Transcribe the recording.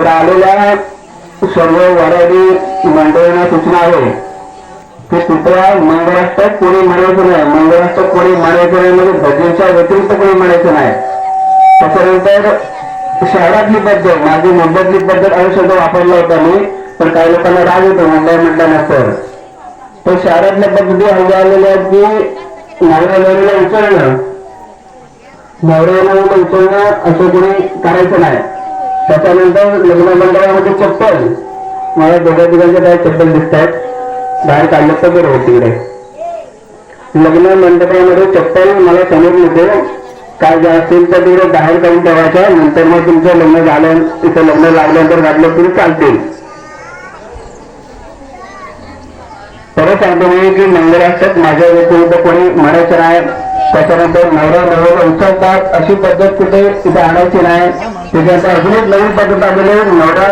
तर आलेल्या सर्व वराडी मंडळांना सूचना आहे. की तिथल्या मंगळाष्टक कोणी म्हणायचं नाही. मंगळाष्टक कोणी म्हणायचं नाही म्हणजे भजनच्या व्यतिरिक्त कोणी म्हणायचं नाही. त्याच्यानंतर शहरातली पद्धत माझी मुंबईतली पद्धत औषध शब्द वापरला होता मी पण काही लोकांना राग येतो मुंबई म्हटल्यानंतर. तर शहरातल्या पद्धती हव्या आलेल्या आहेत की नवऱ्या नवरीला उचलणं नवऱ्याला उचलणं असं कोणी करायचं नाही. त्याच्यानंतर लग्न मंडळामध्ये चप्पल. मला दोघा तिघांच्या काय चप्पल दिसत आहेत बाहेर काढलं तर बरं होत तिकडे. लग्न मंडपामध्ये चप्पल मला समोर नको काय जे असेल तर तिकडे बाहेर काढून ठेवायचं. नंतर मग तुमचं लग्न झालं तिथं लग्न लागल्यानंतर घातलं तरी चालतील. परत सांगतो मी की मंगळाष्टक माझ्या व्यतिरिक्त कोणी म्हणायचं नाही. त्याच्यानंतर नवरा नवरा उचलतात अशी पद्धत कुठे तिथे आणायची नाही. त्याच्यानंतर अजून एक नवीन पद्धत आलेली नवरा